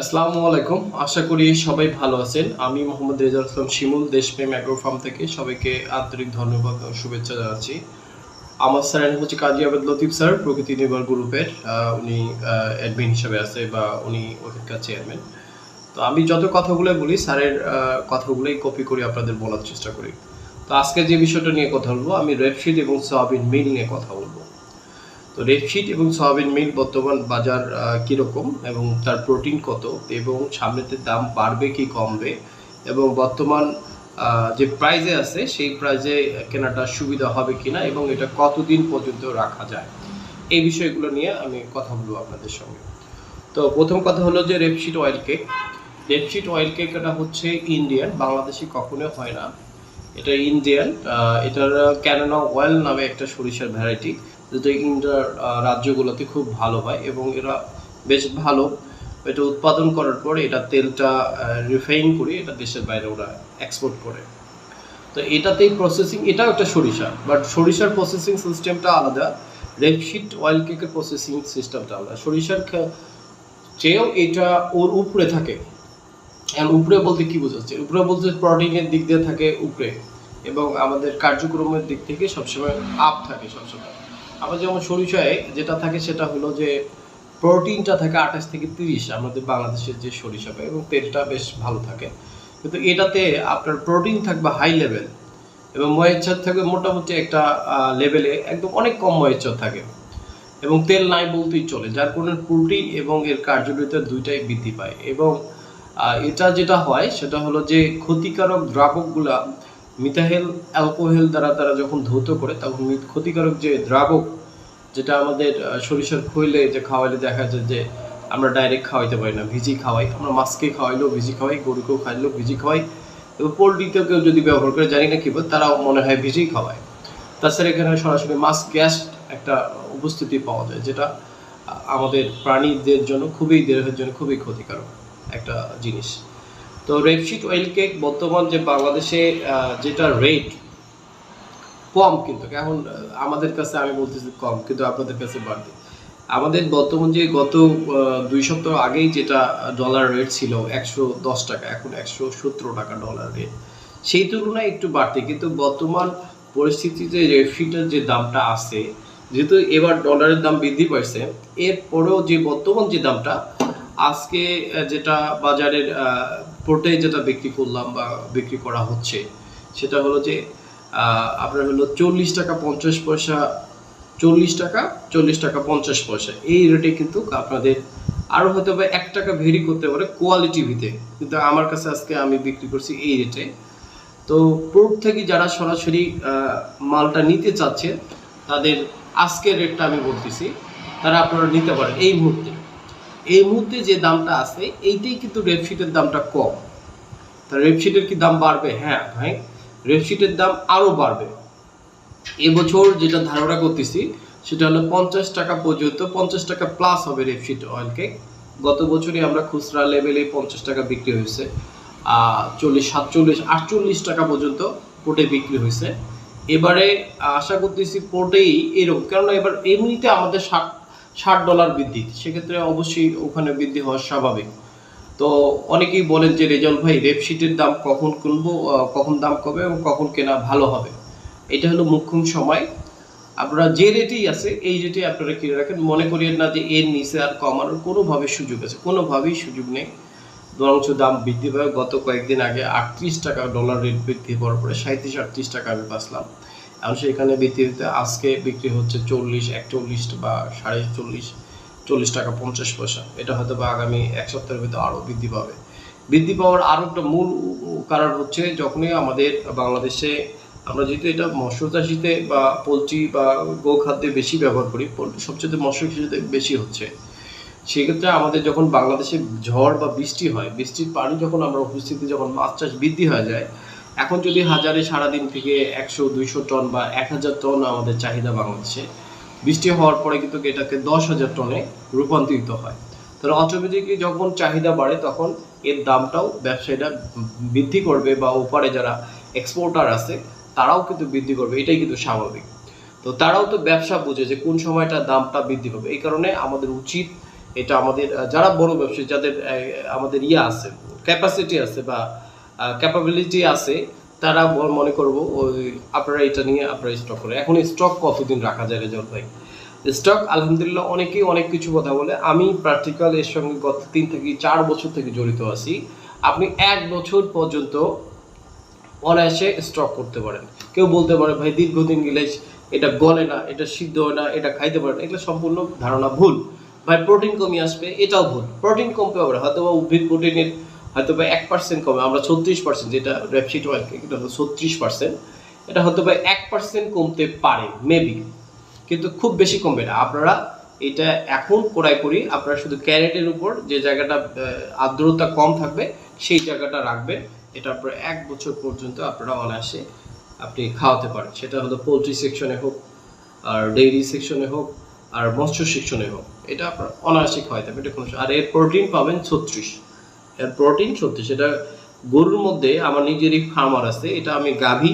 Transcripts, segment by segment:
আসসালামু আলাইকুম। আশা করি সবাই ভালো আছেন। আমি মোহাম্মদ রেজাউল ইসলাম শিমুল, দেশপ্রেম অ্যাগ্রো ফার্ম থেকে সবাইকে আন্তরিক ধন্যবাদ ও শুভেচ্ছা জানাচ্ছি। আমার স্যার হচ্ছে কাজী আবেদ লতিফ স্যার, প্রকৃতি নির্ভর গ্রুপের উনি অ্যাডমিন হিসেবে আছে বা উনি ওখানকার চেয়ারম্যান তো আমি যত কথাগুলো বলি, স্যারের কথাগুলোই কপি করে আপনাদের বলার চেষ্টা করি। তো আজকে যে বিষয়টা নিয়ে কথা বলব, আমি রেপশিট এবং সয়াবিন মিল নিয়ে কথা বলব। তো রেপশিট এবং সয়াবিন মিল বর্তমান বাজার কীরকম এবং তার প্রোটিন কত এবং সামনেতে দাম বাড়বে কি কমবে এবং বর্তমান যে প্রাইজে আছে সেই প্রাইজে কেনাটা সুবিধা হবে কিনা এবং এটা কতদিন পর্যন্ত রাখা যায় এই বিষয়গুলো নিয়ে আমি কথা বলব আপনাদের সঙ্গে। তো প্রথম কথা হলো যে rapeseed oil cake rapeseed oil cake এটা হচ্ছে ইন্ডিয়ান বাংলাদেশে কখনো হয় না। এটা ইন্ডিয়ান এটার ক্যানোনা অয়েল নামে একটা সরিষার ভ্যারাইটি যেটা আহ, রাজ্যগুলোতে খুব ভালো হয় এবং এরা বেশ ভালো। এটা উৎপাদন করার পরে এটা তেলটা রিফাইন করে এটা দেশের বাইরে ওরা এক্সপোর্ট করে। তো এটাতেই প্রসেসিং এটাও একটা সরিষা বাট সরিষার প্রসেসিং সিস্টেমটা আলাদা। রেপশিট অয়েল কেকের প্রসেসিং সিস্টেমটা আলাদা। সরিষার চেয়েও এটা ওর উপরে থাকে। আর উপরে বলতে কি বোঝাচ্ছে? উপরে বলতে প্রোটিনের দিক দিয়ে থাকে উপরে এবং আমাদের কার্যক্রমের দিক থেকে সবসময় আপ থাকে সবসময়। আবার যেমন সরিষায় যেটা থাকে সেটা হলো যে প্রোটিনটা থাকে আঠাশ থেকে তিরিশ আমাদের বাংলাদেশের যে সরিষা পায় এবং তেলটা বেশ ভালো থাকে। কিন্তু এটাতে আপনার প্রোটিন থাকবে হাই লেভেল এবং ময়েশ্চার থাকবে মোটামুটি একটা লেভেলে একদম অনেক কম ময়েশ্চার থাকে এবং তেল নাই বলতেই চলে, যার কারণে প্রোটিন এবং এর কার্যকারিতা দুইটাই বৃদ্ধি পায় এবং এটা যেটা হয় সেটা হলো যে ক্ষতিকারক দ্রাবকগুলা মিথাহেল অ্যালকোহেল দ্বারা তারা যখন ধৌত করে, তখন ক্ষতিকারক যে দ্রাবক, যেটা আমাদের সরিষার খইলে যে খাওয়াইলে দেখা যায় যে আমরা ডাইরেক্ট খাওয়াইতে পারি না, ভিজি খাওয়াই। আমরা মাছকে খাওয়াইলেও ভিজি খাওয়াই, গরুকেও খাইলেও ভিজি খাওয়াই। এবং পোলট্রিতেও কেউ যদি ব্যবহার করে, জানি না কি তারাও মনে হয় ভিজি খাওয়ায়। তাছাড়া এখানে সরাসরি মাছ গ্যাস একটা উপস্থিতি পাওয়া যায়, যেটা আমাদের প্রাণীদের জন্য খুবই, দেহের জন্য খুবই ক্ষতিকারক একটা জিনিস। তো রেপশিট অয়েল কেক বর্তমান যে বাংলাদেশে যেটা রেট কম কিন্তু, এখন আমাদের কাছে আমি বলতেছি কম, কিন্তু আপনাদের কাছে বাড়তি। আমাদের বর্তমান যে গত দুই সপ্তাহ আগেই যেটা ডলার রেট ছিল একশো দশ টাকা, এখন একশো সতেরো টাকা ডলার রেট সেই তুলনায় একটু বাড়তি, কিন্তু বর্তমান পরিস্থিতিতে রেফিটের যে দামটা আছে, যেহেতু এবার ডলারের দাম বৃদ্ধি পাইছে, এরপরেও যে বর্তমান যে দামটা, আজকে যেটা বাজারের পোর্টে যেটা বিক্রি করলাম বা বিক্রি করা হচ্ছে, সেটা হলো যে আপনার হলো চল্লিশ টাকা পঞ্চাশ পয়সা, চল্লিশ টাকা চল্লিশ টাকা পঞ্চাশ পয়সা। এই রেটে কিন্তু আপনাদের আরও হয়তো বা এক টাকা ভেরি করতে পারে কোয়ালিটি ভিতে। কিন্তু আমার কাছে আজকে আমি বিক্রি করছি এই রেটে তো পোর্ট থেকে যারা সরাসরি মালটা নিতে চাচ্ছে, তাদের আজকের রেটটা আমি বলতেছি, তারা আপনারা নিতে পারেন এই মুহূর্তে। এই মুহূর্তে যে দামটা আছে, এইটাই কিন্তু রেপশিটের দামটা কম। তা রেপশিটের কি দাম বাড়বে? হ্যাঁ ভাই রেপশিটের দাম আরও বাড়বে। এবছর যেটা ধারণা করতেছি, সেটা হলো পঞ্চাশ টাকা পর্যন্ত, পঞ্চাশ টাকা প্লাস হবে রেপশিট অয়েল কেক গত বছরই আমরা খুচরা লেভেলে পঞ্চাশ টাকা বিক্রি হয়েছে চল্লিশ, সাতচল্লিশ, আটচল্লিশ টাকা পর্যন্ত পোর্টে বিক্রি হয়েছে। এবারে আশা করতেছি পোর্টেই এরকম। কেননা এবার এমনিতে আমাদের ষাট ষাট ডলার বৃদ্ধি। সেক্ষেত্রে অবশ্যই ওখানে বৃদ্ধি হওয়া স্বাভাবিক। তো অনেকেই বলেন যে রেজাল্ট ভাই রেপশিটের দাম কখন কিনবো কখন দাম কমবে এবং কখন কেনা ভালো হবে? এটা হলো মুখ্যম সময়। আপনারা যে রেটেই আছে, এই রেটে আপনারা কিনে রাখেন। মনে করিয়েন না যে, এর নিচে আর কমানোর কোনোভাবে সুযোগ আছে। কোনোভাবেই সুযোগ নেই। বরঞ্চ দাম বৃদ্ধি পায় গত কয়েকদিন আগে আটত্রিশ টাকা ডলার রেট বৃদ্ধি পাওয়ার পরে সাঁত্রিশ আটত্রিশ টাকা আমি বাঁচলাম। এখন সেখানে বিক্রি হতে আজকে বিক্রি হচ্ছে চল্লিশ, একচল্লিশ বা সাড়ে চল্লিশ চল্লিশ টাকা পঞ্চাশ পয়সা। এটা হয়তো বা আগামী এক সপ্তাহের ভিতরে আরও বৃদ্ধি পাবে। বৃদ্ধি পাওয়ার আরও একটা মূল কারণ হচ্ছে যখনই আমাদের বাংলাদেশে আমরা যেহেতু এটা মৎস্য চাষিতে বা পোলট্রি বা গো খাদ্যে বেশি ব্যবহার করি, পোলট্রি সবচেয়ে মৎস্য কৃষিতে বেশি হচ্ছে। সেক্ষেত্রে আমাদের যখন বাংলাদেশে ঝড় বা বৃষ্টি হয়, বৃষ্টির পানি যখন আমরা উপস্থিতি, যখন মাছ চাষ বৃদ্ধি হয়ে যায় এখন যদি হাজারে সারাদিন থেকে একশো, দুইশো টন বা এক হাজার টন আমাদের চাহিদা বাংলাদেশে, বৃষ্টি হওয়ার পরে কিন্তু এটাকে দশ হাজার টনে রূপান্তরিত হয়। তাহলে অটোমেটিকলি যখন চাহিদা বাড়ে, তখন এর দামটাও ব্যবসায়ীরা বৃদ্ধি করবে বা ওপারে যারা এক্সপোর্টার আছে, তারাও কিন্তু বৃদ্ধি করবে। এটাই কিন্তু স্বাভাবিক। তো তারাও তো ব্যবসা বুঝে যে কোন সময়টা দামটা বৃদ্ধি পাবে। এই কারণে আমাদের উচিত এটা আমাদের, যারা বড় ব্যবসায়ী, যাদের আমাদের ইয়ে আছে ক্যাপাসিটি আছে বা ক্যাপাবিলিটি আছে, তারা মনে করব ওই আপনারা এটা নিয়ে আপনারা স্টক করে। এখন স্টক কতদিন রাখা যায় রেজাল্ট ভাই? স্টক আলহামদুলিল্লাহ অনেকেই অনেক কিছু কথা বলে। আমি প্র্যাকটিক্যাল এর সঙ্গে গত তিন থেকে চার বছর থেকে জড়িত আছি। আপনি এক বছর পর্যন্ত অনায়াসে স্টক করতে পারেন। কেউ বলতে পারে, ভাই, দীর্ঘদিন গেলে এটা গলে না, এটা সিদ্ধ হয় না, এটা খাইতে পারে না। এগুলো সম্পূর্ণ ধারণা ভুল। ভাই প্রোটিন কমে আসবে, এটাও ভুল। প্রোটিন কমতে পারে হয়তো বা উদ্ভিদ প্রোটিনের হয়তো বা এক পার্সেন্ট কমে, আমরা ছত্রিশ পার্সেন্ট যেটা রেপসিট অয়েল এটা হলো ছত্রিশ পার্সেন্ট এটা হয়তো বা এক পার্সেন্ট কমতে পারে মেবি কিন্তু খুব বেশি কমবে না। আপনারা এটা এখন কোড়াই করি, আপনারা শুধু ক্যারেটের উপর যে জায়গাটা আর্দ্রতা কম থাকবে, সেই জায়গাটা রাখবেন, এটা আপনার এক বছর পর্যন্ত আপনারা অনায়াসে আপনি খাওয়াতে পারেন। সেটা হলো পোলট্রি সেকশনে হোক, আর ডেইরি সেকশনে হোক, আর মৎস্য সেকশনে হোক, এটা আপনার অনায়াসে খাওয়াতে হবে এটা কোনো আর এর প্রোটিন পাবেন ছত্রিশ। এর প্রোটিন ছত্রিশ সেটা গরুর মধ্যে আমার নিজেরই ফার্মার আছে, এটা আমি গাভী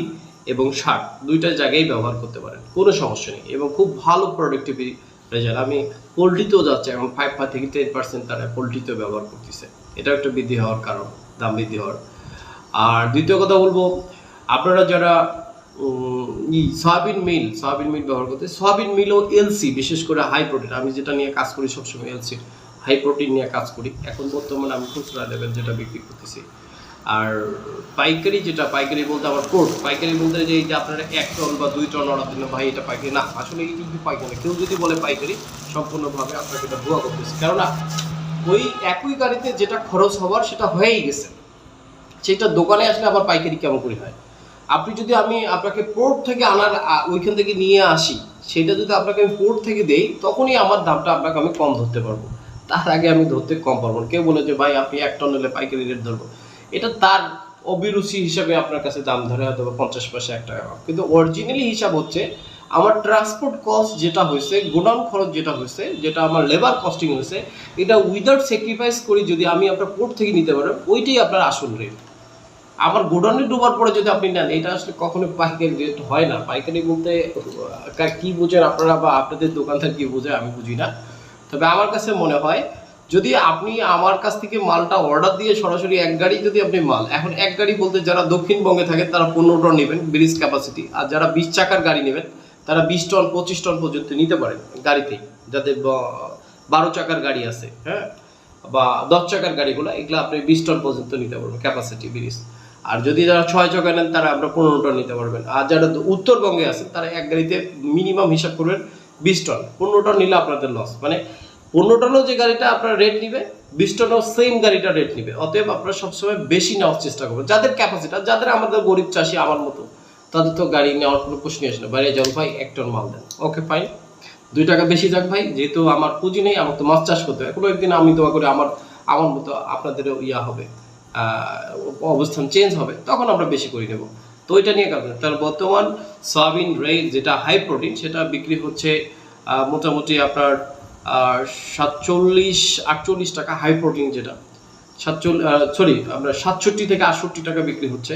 এবং শাক দুইটা জায়গায় ব্যবহার করতে পারেন, কোনো সমস্যা নেই এবং খুব ভালো প্রোডাক্টিভিটি রেজাল্ট আমি পোলট্রিতেও যাচ্ছে এখন ফাইভ ফাইভ থেকে টেন পার্সেন্ট তারা পোলট্রিতেও ব্যবহার করতেছে এটা একটা বৃদ্ধি হওয়ার কারণ, দাম বৃদ্ধি হওয়ার। আর দ্বিতীয় কথা বলব, আপনারা যারা সয়াবিন মিল সয়াবিন মিল ব্যবহার করতে সয়াবিন মিল ও এলসি বিশেষ করে হাই প্রোটিন আমি যেটা নিয়ে কাজ করি সবসময় এলসি হাই প্রোটিন নিয়ে কাজ করি। এখন বর্তমানে আমি খুচরা লেভেল যেটা বিক্রি করতেছি। আর পাইকারি যেটা, পাইকারি বলতে আমার কোর্ট পাইকারি বলতে যে যে আপনারা এক টন বা দুই টন অর্ডার দিলেন, ভাই, এটা পাইকারি। না, আসলে এই কিন্তু পাইকারি, কেউ যদি বলে পাইকারি, সম্পূর্ণভাবে আপনাকে এটা ভুয়া করতেছে। কেননা, ওই একই গাড়িতে যেটা খরচ হওয়ার সেটা হয়েই গেছে। সেটা দোকানে আসলে আবার পাইকারি কেমন করে হয়? আপনি যদি আমি আপনাকে পোর্ট থেকে আনার ওইখান থেকে নিয়ে আসি, সেটা যদি আপনাকে আমি পোর্ট থেকে দেই, তখনই আমার দামটা আপনাকে আমি কম ধরতে পারব। তার আগে আমি ধরতে কম পারব না। কেউ বলে যে, ভাই, আপনি এক টন নিলে পাইকারি রেট ধরবো। এটা তার অভিরুচি হিসাবে আপনার কাছে দাম ধরে হয়তো বা পঞ্চাশ পয়সা এক টাকা। কিন্তু অরিজিনালি হিসাব হচ্ছে, আমার ট্রান্সপোর্ট কস্ট যেটা হয়েছে, গোডাউন খরচ যেটা হয়েছে, যেটা আমার লেবার কস্টিং হয়েছে, এটা উইদাউট স্যাক্রিফাইস করি যদি আমি আপনার পোর্ট থেকে নিতে পারেন ওইটাই আপনার আসল রেট আমার গোডাউনে ডোবার পরে যদি আপনি নেন, এটা আসলে কখনো পাইকারি রেট হয় না। পাইকারি বলতে কি বুঝেন আপনারা বা আপনাদের দোকানদার কি বোঝে আমি বুঝি না। তবে আমার কাছে মনে হয়, যদি আপনি আমার কাছ থেকে মালটা অর্ডার দিয়ে সরাসরি এক গাড়ি যদি আপনি মাল, এখন এক গাড়ি বলতে যারা দক্ষিণবঙ্গে থাকে তারা পনেরো টন নেবেন ব্রিজ ক্যাপাসিটি আর যারা বিশ চাকার গাড়ি নেবেন, তারা বিশ টন, পঁচিশ টন পর্যন্ত নিতে পারেন গাড়িতেই যাদের বারো চাকার গাড়ি আছে হ্যাঁ? বা দশ চাকার গাড়িগুলো, এগুলো আপনি বিশ টন পর্যন্ত নিতে পারবেন ক্যাপাসিটি ব্রিজ আর যদি যারা ছয় চাকা নেন, তারা আপনার পনেরো টন নিতে পারবেন। আর যারা উত্তরবঙ্গে আছেন তারা এক গাড়িতে মিনিমাম হিসাব করবেন বিশ টন, পনেরো টন নিলে আপনাদের লস মানে পনেরো টনও যে গাড়িটা আপনার রেট নিবে, বিশ টনও সেম গাড়িটা রেট নিবে। অতএব আপনারা সবসময় বেশি নেওয়ার চেষ্টা করবেন। যাদের ক্যাপাসিটি যাদের আমাদের গরিব চাষি আমার মতো, তাদের তো গাড়ি নেওয়ার কোনো প্রশ্নই আসে না। বাইরে যাও ভাই, এক টন মাল দেন। ওকে ফাইন দুই টাকা বেশি যাক ভাই, যেহেতু আমার পুঁজি নেই আমার তো মাছ চাষ করতে হয়। কোনো একদিন আমি দোয়া করে আমার আমার মতো আপনাদেরও ইয়া হবে অবস্থান চেঞ্জ হবে, তখন আমরা বেশি করে নেব। তো এটা নিয়ে কাজ। তাহলে বর্তমান সয়াবিন রেট যেটা হাই প্রোটিন সেটা বিক্রি হচ্ছে মোটামুটি আপনার সাতচল্লিশ, আটচল্লিশ টাকা হাই প্রোটিন যেটা। সাতচল্লিশ সরি আপনার সাতষট্টি থেকে আটষট্টি টাকা বিক্রি হচ্ছে।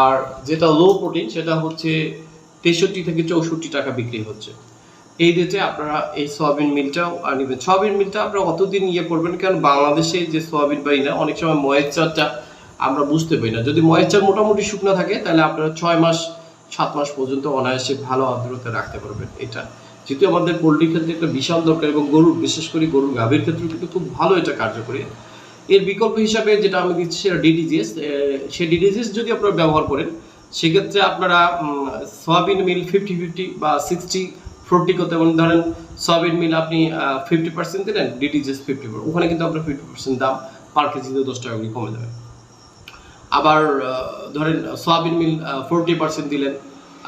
আর যেটা লো প্রোটিন সেটা হচ্ছে তেষট্টি থেকে চৌষট্টি টাকা বিক্রি হচ্ছে। এই রেটে আপনারা এই সয়াবিন মিলটাও নেবেন সয়াবিন মিলটা আপনারা অতদিন ইয়ে করবেন, কারণ বাংলাদেশে যে সয়াবিন পাই না, অনেক সময় ময়ের ময়েশ্চারটা আমরা বুঝতে পারি না। যদি ময়েশ্চার মোটামুটি শুকনো থাকে, তাহলে আপনারা ছয় মাস, সাত মাস পর্যন্ত অনায়াসে ভালো আর্দ্রতা রাখতে পারবেন এটা। যেহেতু আমাদের পোলট্রি ক্ষেত্রে একটা বিশাল দরকার এবং গরুর, বিশেষ করে গরুর গাভীর ক্ষেত্রে কিন্তু খুব ভালো এটা কার্যকরী। এর বিকল্প হিসাবে যেটা আমি দিচ্ছি সেটা ডিডিজিএস সে ডিডিজিএস যদি আপনারা ব্যবহার করেন, সেক্ষেত্রে আপনারা সয়াবিন মিল ফিফটি ফিফটি বা সিক্সটি ফোরটি করতে পারেন ধরেন সয়াবিন মিল আপনি ফিফটি পার্সেন্ট দিলেন ডিডিজিএস ফিফটি ওখানে কিন্তু আপনার ফিফটি পার্সেন্ট দাম পার কেজিতে দশ টাকা করে কমে যাবে। আবার ধরেন, সোয়াবিন মিল ফোরটি পার্সেন্ট দিলেন,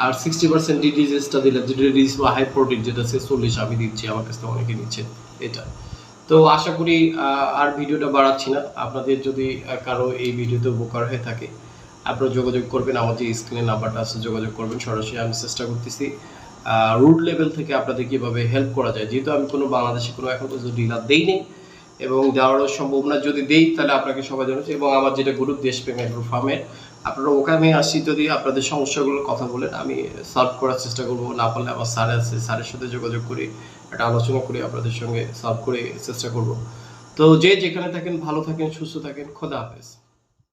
আর সিক্সটি পার্সেন্ট ডিডিজিএসটা দিলেন যে ডিডিজিএস বা হাই প্রোটিন যেটা সে চল্লিশ, আমি দিচ্ছি, আমার কাছ অনেকে নিচ্ছে এটা। তো আশা করি আর ভিডিওটা বাড়াচ্ছি না। আপনাদের যদি কারও এই ভিডিওতে উপকার হয়ে থাকে, আপনারা যোগাযোগ করবেন, আমার যে স্ক্রিনে নাম্বারটা আছে, যোগাযোগ করবেন, সরাসরি আমি চেষ্টা করতেছি রুট লেভেল থেকে আপনাদের কীভাবে হেল্প করা যায়। যেহেতু আমি কোনো বাংলাদেশে কোনো এখন পর্যন্ত ডিলার দেই নেই এবং দেওয়ারও সম্ভাবনা যদি দেই, তাহলে আপনাকে সবাই জানাচ্ছি। এবং আমার যেটা গ্রুপ দেশপ্রেম গ্রুপ ফার্মের আপনারা ওখানে আসি যদি আপনাদের সমস্যাগুলোর কথা বলেন, আমি সলভ করার চেষ্টা করব। না পারলে আমার স্যার আছে, স্যারের সাথে যোগাযোগ করি, একটা আলোচনা করি, আপনাদের সঙ্গে সলভ করে চেষ্টা করব। তো যে যেখানে থাকেন, ভালো থাকেন, সুস্থ থাকেন, খোদা হাফেজ।